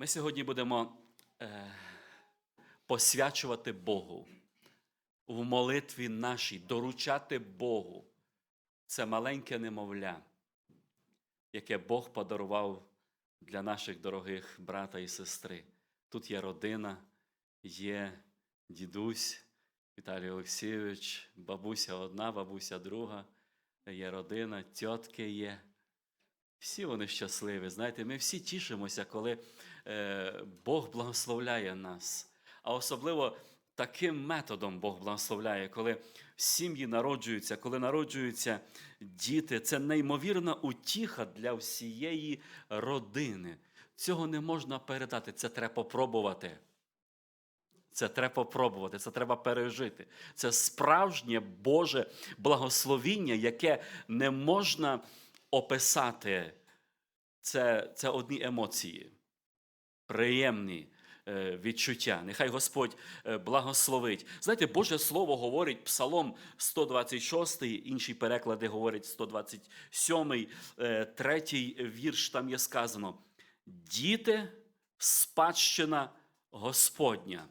Ми сьогодні будемо е, посвячувати Богу в молитві нашій, доручати Богу. Це маленьке немовля, яке Бог подарував для наших дорогих брата і сестри. Тут є родина, є дідусь Віталій Олексійович, бабуся одна, бабуся друга, є родина, тітки є. Всі вони щасливі. Знаєте, ми всі тішимося, коли Бог благословляє нас. А особливо таким методом Бог благословляє, коли сім'ї народжуються, коли народжуються діти. Це неймовірна утіха для всієї родини. Цього не можна передати, це треба попробувати. Це треба попробувати, це треба пережити. Це справжнє Боже благословіння, яке не можна описати. Це, це одні емоції, приємні е, відчуття. Нехай Господь е, благословить. Знаєте, Боже Слово говорить Псалом 126, інші переклади говорять 127, е, третій вірш там є сказано: Діти, спадщина Господня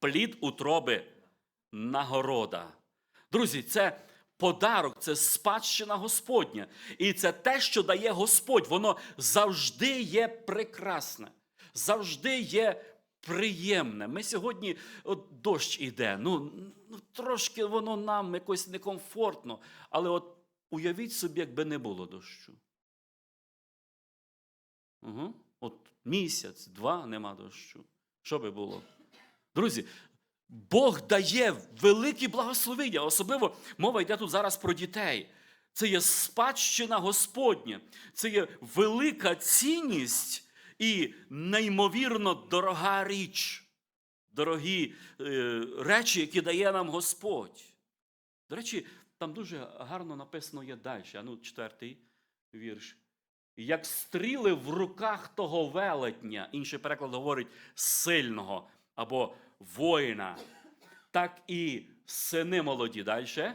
плід утроби нагорода. Друзі, це подарок, це спадщина Господня. І це те, що дає Господь. Воно завжди є прекрасне, завжди є приємне. Ми сьогодні от дощ іде. Ну, ну трошки воно нам якось некомфортно. Але от уявіть собі, якби не було дощу. Угу. От місяць, два нема дощу. Що би було? Друзі, Бог дає великі благословення. Особливо мова йде тут зараз про дітей. Це є спадщина Господня, це є велика цінність і неймовірно дорога річ, дорогі е, речі, які дає нам Господь. До речі, там дуже гарно написано є далі. А ну, четвертий вірш. Як стріли в руках того велетня, інший переклад говорить сильного або воїна, так і сини молоді далі.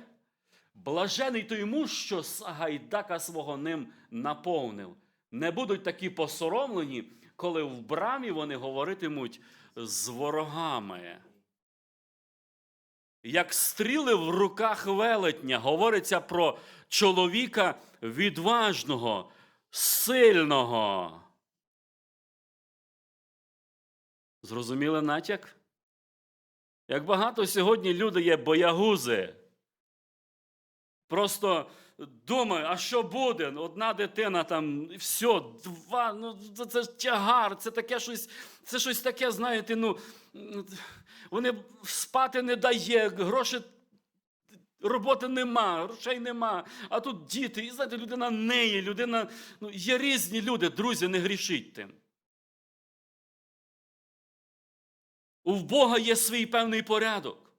Блажений той муж, що Сагайдака свого ним наповнив. Не будуть такі посоромлені, коли в брамі вони говоритимуть з ворогами. Як стріли в руках велетня, говориться про чоловіка відважного, сильного. Зрозуміли натяк? Як багато сьогодні люди є боягузи. Просто думаю, а що буде? Одна дитина там, все, два, ну це, це тягар, це таке щось, це щось таке, знаєте, ну вони спати не дає, гроші. Роботи нема, грошей нема, а тут діти, і знаєте, людина неї, людина, ну, є різні люди, друзі, не грішіть тим. У Бога є свій певний порядок.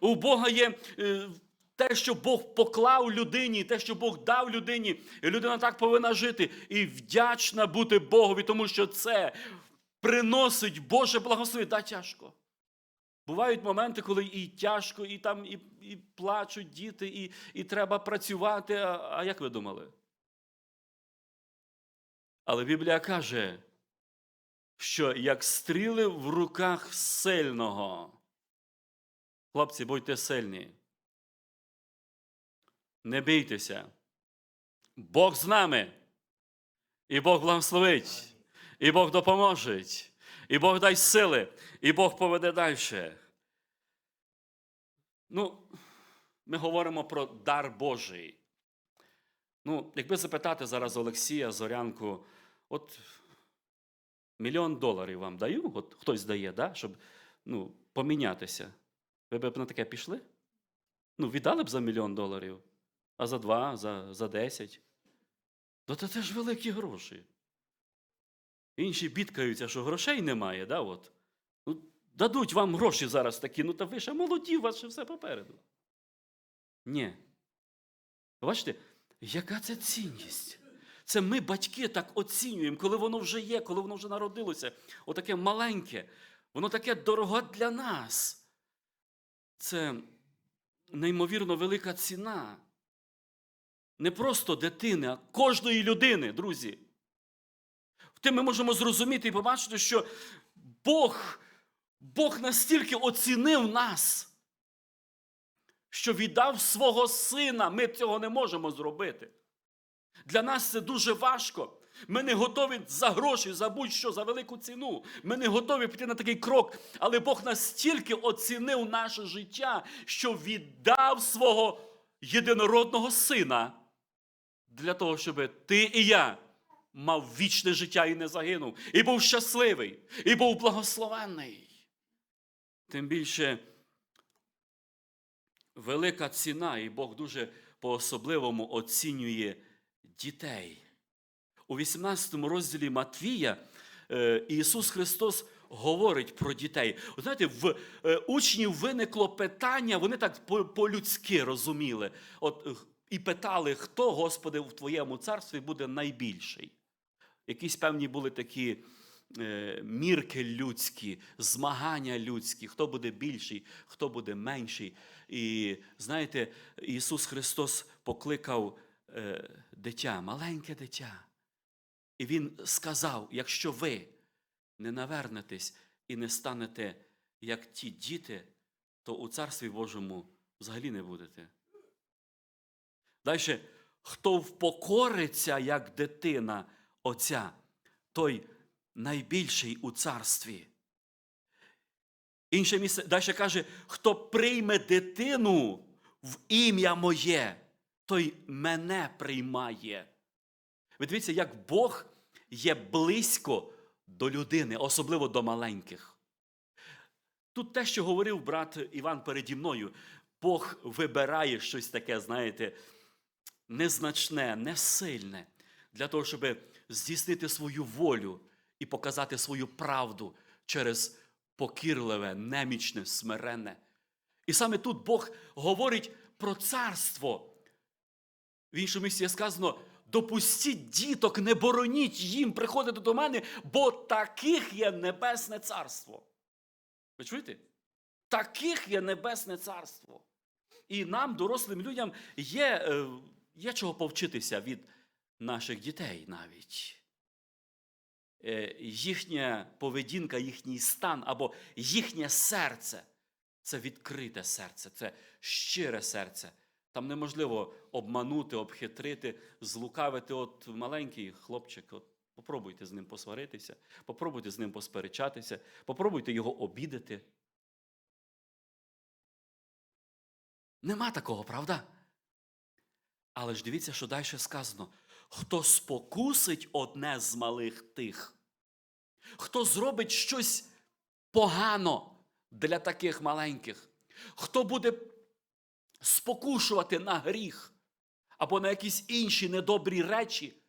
У Бога є е, те, що Бог поклав людині, те, що Бог дав людині, і людина так повинна жити і вдячна бути Богові, тому що це приносить Боже благословення. Да, тяжко. Бувають моменти, коли і тяжко, і там і, і плачуть діти, і, і треба працювати. А, а як ви думали? Але Біблія каже, що як стріли в руках сильного. Хлопці, будьте сильні. Не бійтеся. Бог з нами. І Бог благословить, і Бог допоможе, і Бог дасть сили, і Бог поведе далі. Ну, ми говоримо про дар Божий. Ну, якби запитати зараз Олексія Зорянку, от мільйон доларів вам даю, от хтось дає, да, щоб ну, помінятися. Ви б на таке пішли? Ну, віддали б за мільйон доларів, а за два, за, за десять. Ну, то це ж великі гроші. Інші бідкаються, що грошей немає, да, от. Ну, дадуть вам гроші зараз такі, ну та ви ще молоді, у вас ще все попереду. Ні. Бачите, яка це цінність? Це ми, батьки, так оцінюємо, коли воно вже є, коли воно вже народилося. Отаке маленьке, воно таке дороге для нас. Це неймовірно велика ціна. Не просто дитини, а кожної людини, друзі. тим ми можемо зрозуміти і побачити, що Бог, Бог настільки оцінив нас, що віддав свого сина. Ми цього не можемо зробити. Для нас це дуже важко. Ми не готові за гроші, за будь-що, за велику ціну. Ми не готові піти на такий крок. Але Бог настільки оцінив наше життя, що віддав свого єдинородного сина для того, щоб ти і я мав вічне життя і не загинув, і був щасливий, і був благословенний. Тим більше велика ціна, і Бог дуже по-особливому оцінює дітей. У 18 розділі Матвія е, Ісус Христос говорить про дітей. Знаєте, в е, учнів виникло питання, вони так по- по-людськи розуміли. От, і питали, хто, Господи, в Твоєму царстві буде найбільший. Якісь певні були такі е, мірки людські, змагання людські, хто буде більший, хто буде менший. І знаєте, Ісус Христос покликав е, дитя, маленьке дитя. І Він сказав: якщо ви не навернетесь і не станете як ті діти, то у Царстві Божому взагалі не будете. Далі, хто впокориться як дитина Отця, той найбільший у царстві. Інше місце далі каже, хто прийме дитину в ім'я моє, той мене приймає. Ви дивіться, як Бог є близько до людини, особливо до маленьких. Тут те, що говорив брат Іван переді мною, Бог вибирає щось таке, знаєте, незначне, несильне, для того, щоб здійснити свою волю і показати свою правду через покірливе, немічне, смирене. І саме тут Бог говорить про царство. В іншому місці є сказано: допустіть діток, не бороніть їм приходити до мене, бо таких є небесне царство. Ви чуєте? Таких є небесне царство. І нам, дорослим людям, є, е, є чого повчитися від наших дітей навіть. Е, Їхня поведінка, їхній стан або їхнє серце це відкрите серце, це щире серце. Там неможливо обманути, обхитрити, злукавити. От маленький хлопчик, от попробуйте з ним посваритися, попробуйте з ним посперечатися, попробуйте його обідати. Нема такого, правда? Але ж дивіться, що далі сказано: хто спокусить одне з малих тих, хто зробить щось погано для таких маленьких, хто буде спокушувати на гріх або на якісь інші недобрі речі,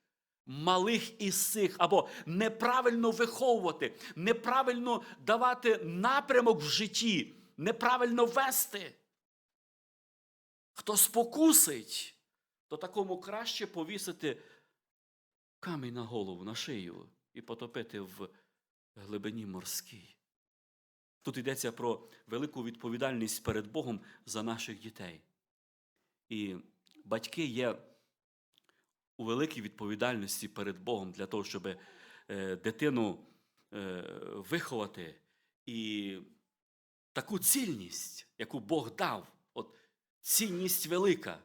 малих із цих, або неправильно виховувати, неправильно давати напрямок в житті, неправильно вести. Хто спокусить, то такому краще повісити камінь на голову, на шию і потопити в глибині морській. Тут йдеться про велику відповідальність перед Богом за наших дітей. І батьки є у великій відповідальності перед Богом для того, щоб е, дитину е, виховати і таку цільність, яку Бог дав, от цінність велика,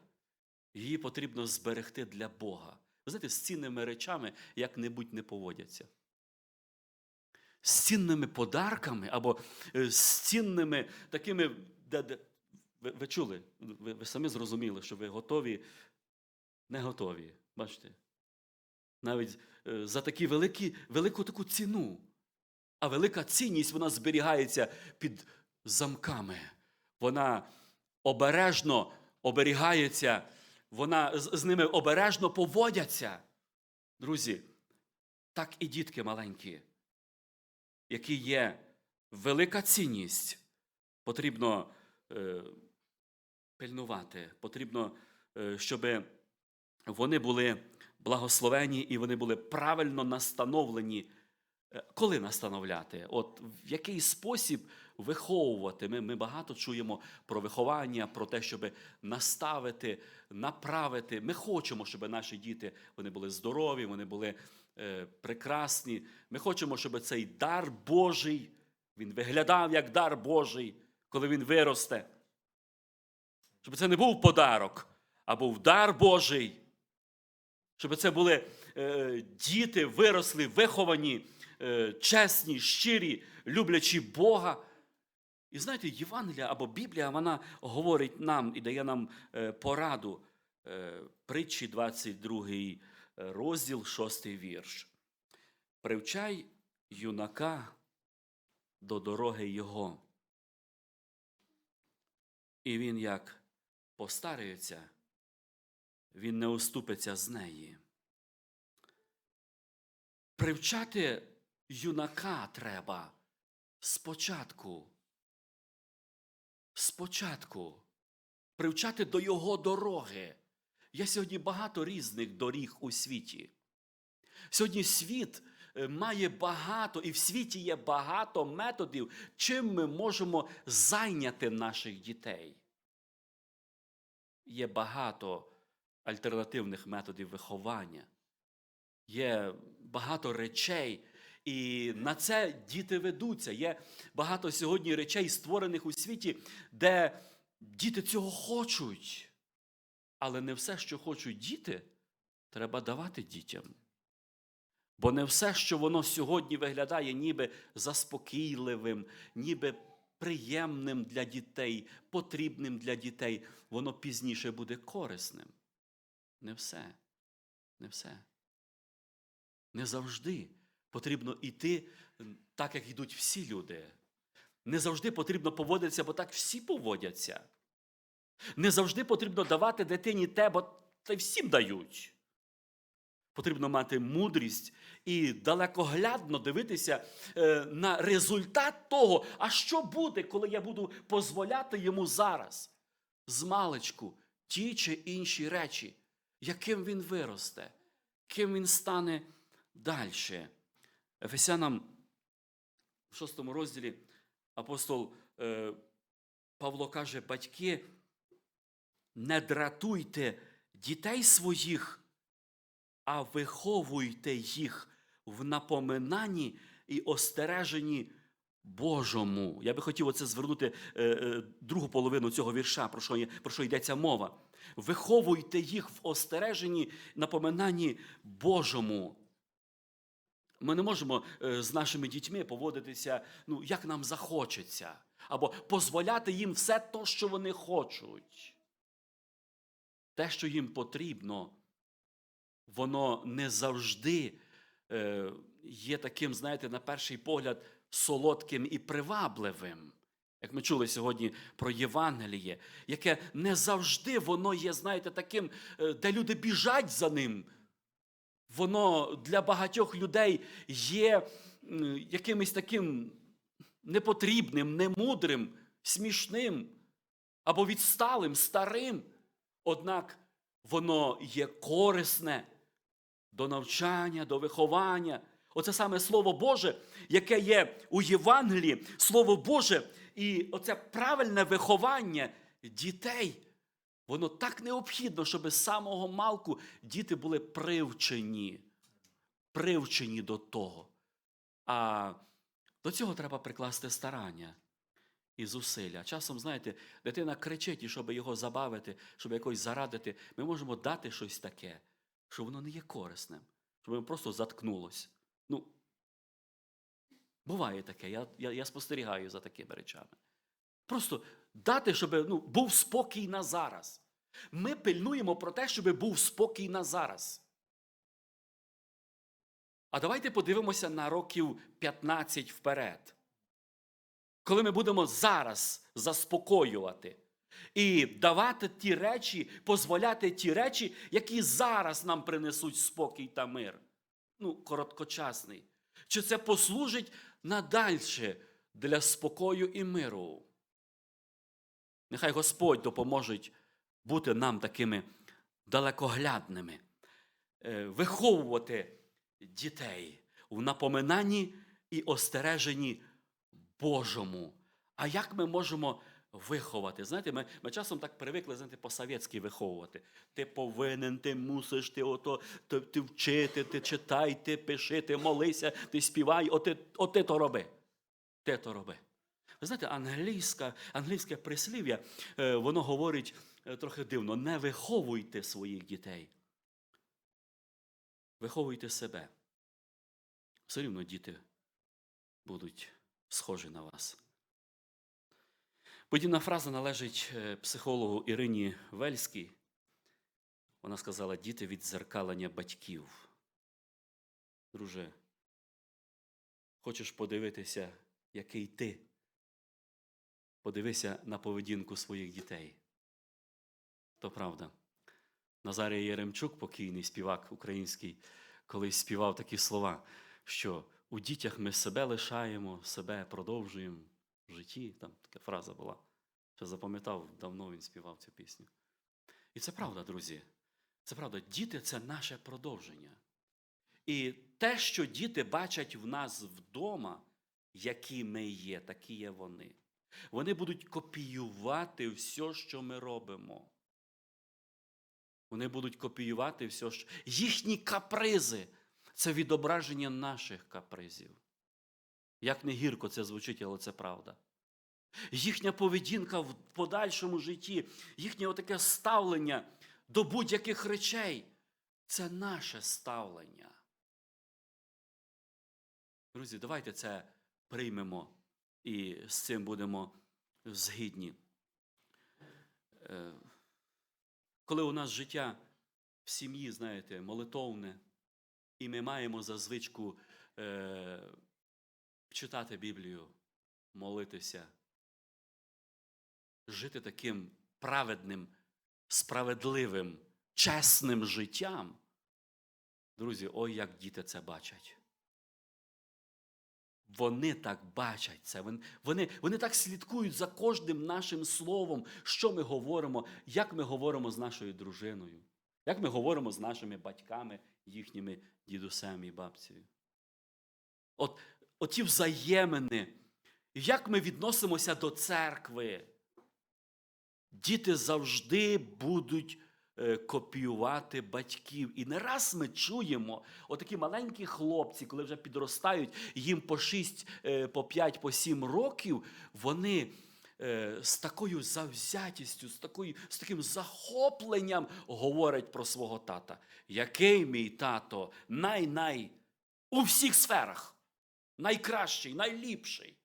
її потрібно зберегти для Бога. Ви знаєте, з цінними речами як-небудь не поводяться. З цінними подарками або е, з цінними такими. Ви, ви чули, ви, ви самі зрозуміли, що ви готові, не готові. Бачите? Навіть е, за такі великі, велику таку ціну. А велика цінність вона зберігається під замками. Вона обережно оберігається, вона з, з ними обережно поводяться. Друзі, так і дітки маленькі, які є велика цінність, потрібно е, пильнувати, потрібно, е, щоб вони були благословені і вони були правильно настановлені. Е, Коли настановляти? От в який спосіб виховувати? Ми, ми багато чуємо про виховання, про те, щоб наставити, направити. Ми хочемо, щоб наші діти вони були здорові, вони були е, прекрасні. Ми хочемо, щоб цей дар Божий, він виглядав як дар Божий, коли він виросте. Щоб це не був подарок, а був дар Божий. Щоб це були е, діти, виросли, виховані, чесні, щирі, люблячі Бога. І знаєте, Євангелія або Біблія, вона говорить нам і дає нам е, пораду. Е, притчі 22 розділ, 6 вірш. Привчай юнака до дороги його. І він як постарюється, він не уступиться з неї. Привчати юнака треба спочатку. Спочатку. Привчати до його дороги. Є сьогодні багато різних доріг у світі. Сьогодні світ е, має багато, і в світі є багато методів, чим ми можемо зайняти наших дітей. Є багато альтернативних методів виховання, є багато речей, і на це діти ведуться. Є багато сьогодні речей, створених у світі, де діти цього хочуть. Але не все, що хочуть діти, треба давати дітям. Бо не все, що воно сьогодні виглядає ніби заспокійливим, ніби приємним для дітей, потрібним для дітей, воно пізніше буде корисним. Не все. Не все. Не завжди потрібно йти так, як йдуть всі люди. Не завжди потрібно поводитися, бо так всі поводяться. Не завжди потрібно давати дитині те, бо це всім дають. Потрібно мати мудрість і далекоглядно дивитися е, на результат того, а що буде, коли я буду дозволяти йому зараз з маличку ті чи інші речі, яким він виросте, ким він стане далі. Ефесянам в шостому розділі апостол е, Павло каже, батьки, не дратуйте дітей своїх, а виховуйте їх в напоминанні і остереженні Божому. Я би хотів оце звернути е, е, другу половину цього вірша, про що, про що йдеться мова. Виховуйте їх в остереженні, напоминанні Божому. Ми не можемо е, з нашими дітьми поводитися, ну, як нам захочеться, або дозволяти їм все те, що вони хочуть. Те, що їм потрібно, воно не завжди е, є таким, знаєте, на перший погляд, солодким і привабливим. Як ми чули сьогодні про Євангеліє, яке не завжди воно є, знаєте, таким, е, де люди біжать за ним. Воно для багатьох людей є якимось таким непотрібним, немудрим, смішним або відсталим, старим. Однак воно є корисне до навчання, до виховання. Оце саме Слово Боже, яке є у Євангелії, Слово Боже, і оце правильне виховання дітей. Воно так необхідно, щоб з самого малку діти були привчені, привчені до того. А до цього треба прикласти старання і зусилля. Часом, знаєте, дитина кричить, і щоб його забавити, щоб якось зарадити, ми можемо дати щось таке, що воно не є корисним, щоб воно просто заткнулось. Ну, буває таке, я, я, я спостерігаю за такими речами. Просто дати, щоб ну, був спокій на зараз. Ми пильнуємо про те, щоб був спокій на зараз. А давайте подивимося на років 15 вперед. Коли ми будемо зараз заспокоювати і давати ті речі, дозволяти ті речі, які зараз нам принесуть спокій та мир. Ну, короткочасний. Чи це послужить надальше для спокою і миру? Нехай Господь допоможе бути нам такими далекоглядними, е, виховувати дітей в напоминанні і остереженні Божому. А як ми можемо виховати. Знаєте, ми, ми часом так привикли знаєте, по-совєтськи виховувати. Ти повинен, ти мусиш, ти ото, ти, ти вчити, ти читай, ти пиши, ти молися, ти співай, оти, оти то роби. Ти то роби. Ви знаєте, англійська, англійське прислів'я, е, воно говорить е, трохи дивно: не виховуйте своїх дітей. Виховуйте себе. Все рівно діти будуть схожі на вас. Подібна фраза належить е, психологу Ірині Вельській. Вона сказала: діти віддзеркалення батьків. Друже, хочеш подивитися, який ти? Подивися на поведінку своїх дітей. То правда. Назарій Яремчук, покійний співак український, колись співав такі слова, що у дітях ми себе лишаємо, себе продовжуємо в житті. Там така фраза була. Ще запам'ятав, давно він співав цю пісню. І це правда, друзі. Це правда. Діти це наше продовження. І те, що діти бачать в нас вдома, які ми є, такі є вони. Вони будуть копіювати все, що ми робимо. Вони будуть копіювати все, що їхні капризи це відображення наших капризів. Як не гірко це звучить, але це правда. Їхня поведінка в подальшому житті, їхнє отаке ставлення до будь-яких речей це наше ставлення. Друзі, давайте це приймемо і з цим будемо згідні. Е, Коли у нас життя в сім'ї, знаєте, молитовне, і ми маємо за звичку е, читати Біблію, молитися, жити таким праведним, справедливим, чесним життям. Друзі, ой, як діти це бачать. Вони так бачать це. Вони, вони, вони так слідкують за кожним нашим словом, що ми говоримо, як ми говоримо з нашою дружиною, як ми говоримо з нашими батьками, їхніми дідусем і бабцею. От, от ті взаємини, як ми відносимося до церкви. Діти завжди будуть копіювати батьків. І не раз ми чуємо, отакі маленькі хлопці, коли вже підростають, їм по 6, е, по 5, по 7 років, вони е, з такою завзятістю, з, такою, з таким захопленням говорять про свого тата. Який мій тато най-най у всіх сферах, найкращий, найліпший.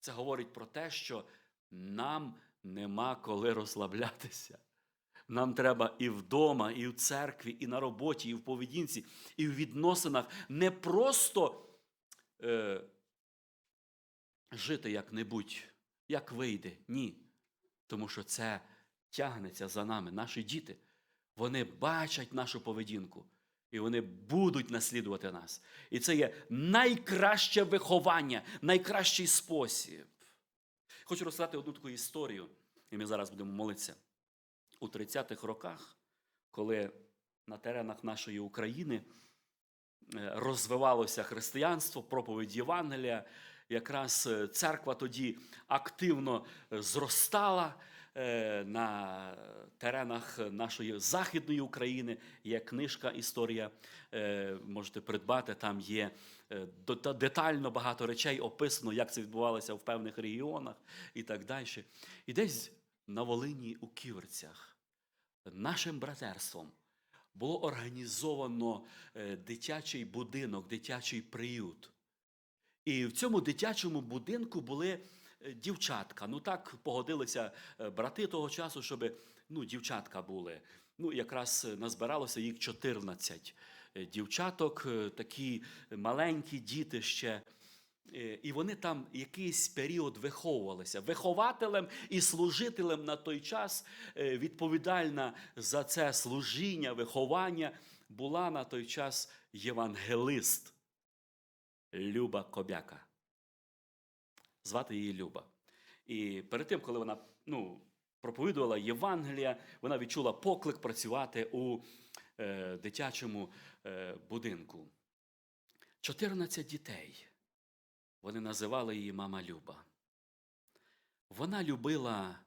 Це говорить про те, що нам нема коли розслаблятися. Нам треба і вдома, і в церкві, і на роботі, і в поведінці, і в відносинах не просто е, жити як-небудь, як вийде. Ні. Тому що це тягнеться за нами. Наші діти. Вони бачать нашу поведінку. І вони будуть наслідувати нас. І це є найкраще виховання, найкращий спосіб. Хочу розказати одну таку історію, і ми зараз будемо молитися. У 30-х роках, коли на теренах нашої України е, розвивалося християнство, проповідь Євангелія, якраз е, церква тоді активно е, зростала на теренах нашої Західної України. Є книжка Історія, можете придбати, там є детально багато речей описано, як це відбувалося в певних регіонах і так далі. І десь на Волині у Ківерцях нашим братерством було організовано е, дитячий будинок, дитячий приют. І в цьому дитячому будинку були е, дівчатка. Ну так погодилися е, брати того часу, щоб ну, дівчатка були. Ну, якраз назбиралося їх 14 е, дівчаток, такі маленькі діти ще. Е, І вони там якийсь період виховувалися. Вихователем і служителем на той час е, відповідальна за це служіння, виховання була на той час євангелист Люба Кобяка. Звати її Люба. І перед тим, коли вона ну, проповідувала Євангелія, вона відчула поклик працювати у е, дитячому е, будинку. 14 дітей. Вони називали її мама Люба. Вона любила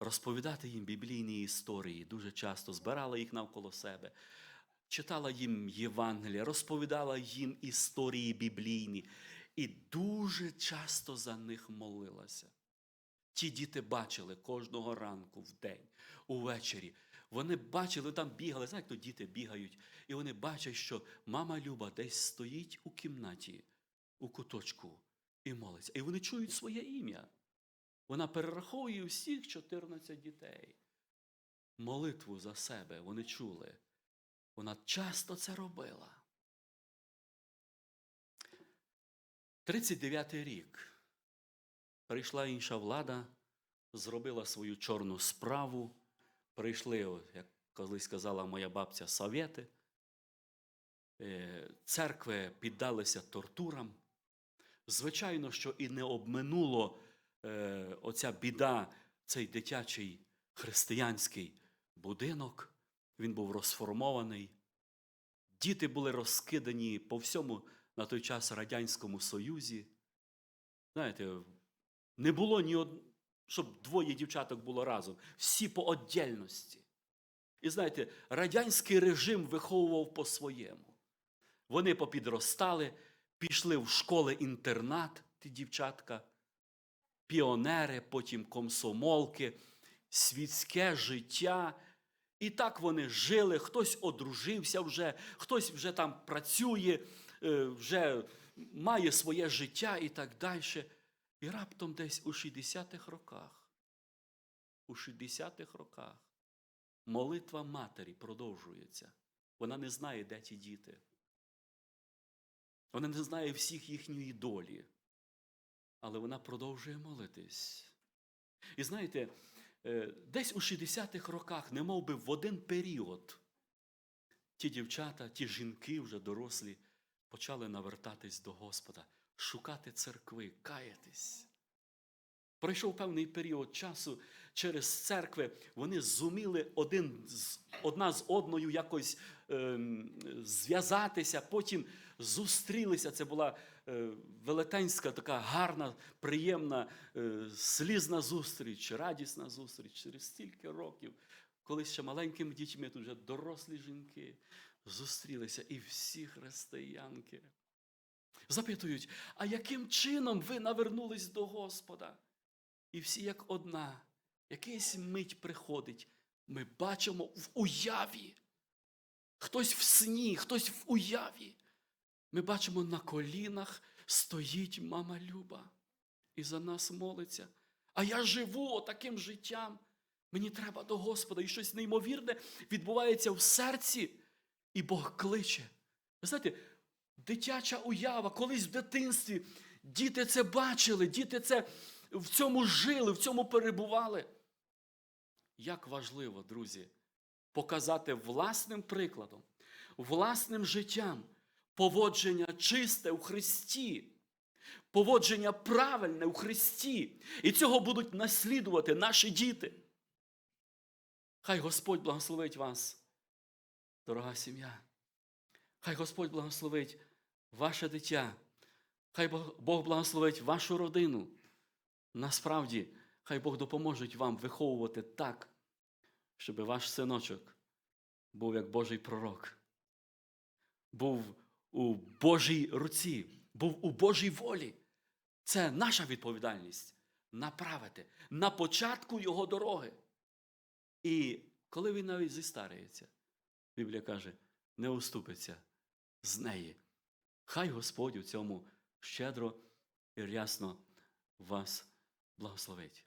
розповідати їм біблійні історії, дуже часто збирала їх навколо себе, читала їм Євангелія, розповідала їм історії біблійні і дуже часто за них молилася. Ті діти бачили кожного ранку, вдень, увечері. Вони бачили, там бігали, знаєте, то діти бігають, і вони бачать, що мама Люба десь стоїть у кімнаті, у куточку і молиться. І вони чують своє ім'я. Вона перераховує всіх 14 дітей. Молитву за себе вони чули. Вона часто це робила. 39-й рік. Прийшла інша влада, зробила свою чорну справу. Прийшли, як колись сказала моя бабця, совєти. Е, Церкви піддалися тортурам. Звичайно, що і не обминуло е, оця біда, цей дитячий християнський будинок. Він був розформований. Діти були розкидані по всьому на той час Радянському Союзі. Знаєте, не було ні од... щоб двоє дівчаток було разом, всі по отдельності. І знаєте, радянський режим виховував по-своєму. Вони попідростали, пішли в школи-інтернат, ті дівчатка, піонери, потім комсомолки, світське життя. І так вони жили, хтось одружився вже, хтось вже там працює, е, вже має своє життя і так далі. І раптом десь у 60-х роках, у 60-х роках молитва матері продовжується. Вона не знає, де ті діти. Вона не знає всіх їхньої долі. Але вона продовжує молитись. І знаєте, е, десь у 60-х роках, не би в один період, ті дівчата, ті жінки вже дорослі, почали навертатись до Господа, шукати церкви, каятись. Пройшов певний період часу через церкви, вони зуміли один з, одна з одною якось ем, зв'язатися, потім зустрілися. Це була е, велетенська, така гарна, приємна, е, слізна зустріч, радісна зустріч через стільки років, коли ще маленькими дітьми, тут вже дорослі жінки зустрілися, і всі християнки. Запитують, а яким чином ви навернулись до Господа? І всі як одна, якийсь мить приходить, ми бачимо в уяві. Хтось в сні, хтось в уяві. Ми бачимо на колінах стоїть мама Люба і за нас молиться. А я живу таким життям. Мені треба до Господа. І щось неймовірне відбувається в серці, і Бог кличе. Ви знаєте, дитяча уява, колись в дитинстві діти це бачили, діти це в цьому жили, в цьому перебували. Як важливо, друзі, показати власним прикладом, власним життям поводження чисте у Христі, поводження правильне у Христі. І цього будуть наслідувати наші діти. Хай Господь благословить вас, дорога сім'я. Хай Господь благословить ваше дитя. Хай Бог благословить вашу родину. Насправді, хай Бог допоможе вам виховувати так, щоб ваш синочок був як Божий пророк, був у Божій руці, був у Божій волі. Це наша відповідальність направити на початку його дороги. І коли він навіть зістарюється, Біблія каже, не уступиться з неї. Хай Господь у цьому щедро і рясно вас благословить.